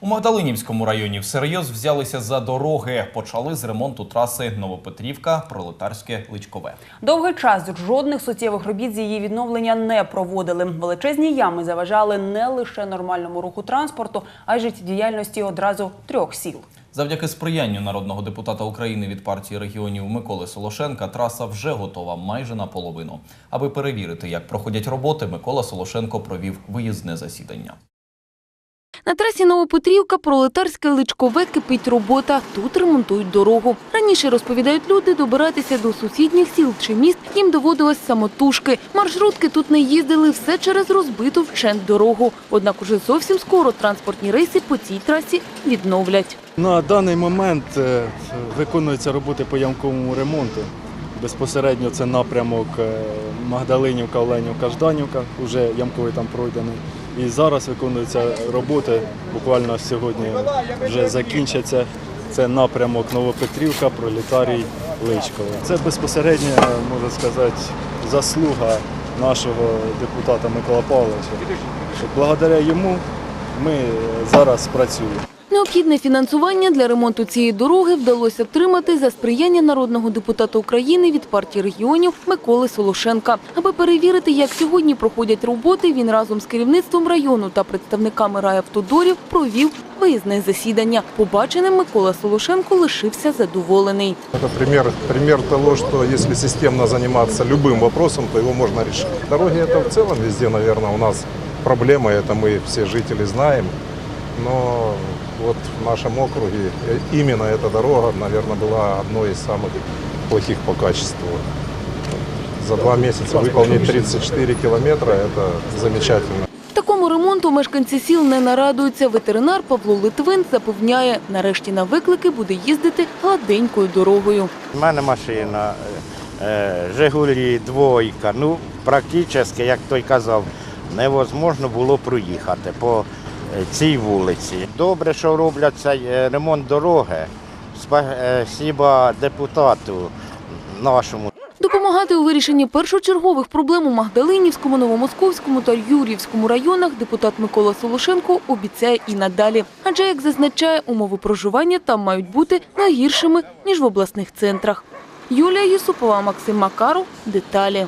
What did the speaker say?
У Магдалинівському районі всерйоз взялися за дороги. Почали з ремонту траси Новопетрівка, Пролетарське Личкове. Довгий час жодних суттєвих робіт з її відновлення не проводили. Величезні ями заважали не лише нормальному руху транспорту, а й життєдіяльності одразу трьох сіл. Завдяки сприянню народного депутата України від партії регіонів Миколи Солошенка траса вже готова майже наполовину. Аби перевірити, як проходять роботи, Микола Солошенко провів виїзне засідання. На трасі Новопетрівка пролетарське личкове кипить робота. Тут ремонтують дорогу. Раніше розповідають люди, добиратися до сусідніх сіл чи міст їм доводилось самотужки. Маршрутки тут не їздили все через розбиту вчент дорогу. Однак уже зовсім скоро транспортні рейси по цій трасі відновлять. На даний момент е, виконуються роботи по ямковому ремонту. Безпосередньо це напрямок е, Магдалинівка, Оленівка, Жданівка, вже ямковий там пройдений. І зараз виконуються роботи, буквально сьогодні вже закінчаться. Це напрямок Новопетрівка, Пролетарій, Личково. Це безпосередньо, можна сказати, заслуга нашого депутата Микола Павловича. Благодаря йому ми зараз працюємо. Необхідне фінансування для ремонту цієї дороги вдалося отримати за сприяння народного депутата України від партії регіонів Миколи Солошенка. Аби перевірити, як сьогодні проходять роботи, він разом з керівництвом району та представниками райавтодорів провів виїзне засідання. Побаченим Микола Солошенко лишився задоволений. Это пример, пример того, что если системно заниматься любым вопросом, то его можно решить. Дороги это в целом везде, наверное, у нас проблема, это мы все жители знаем. Но вот в нашем округе э, именно эта дорога, наверное, была одной из самых плохих по качеству. За два месяца выполнить 34 километра – это замечательно. Такому ремонту мешканці сіл не нарадуються. Ветеринар Павло Литвин запевняє, нарешті на виклики буде їздити гладенькою дорогою. У мене машина е, Жигулі двойка. Ну, практично, як той казав, невозможно було проїхати по е, цій вулиці. Добре, що роблять цей е, ремонт дороги. Спасіба депутату нашому. Допомагати у вирішенні першочергових проблем у Магдалинівському, Новомосковському та Юр'ївському районах депутат Микола Солошенко обіцяє і надалі. Адже, як зазначає, умови проживання там мають бути не гіршими, ніж в обласних центрах. Юлія Юсупова, Максим Макаров. Деталі.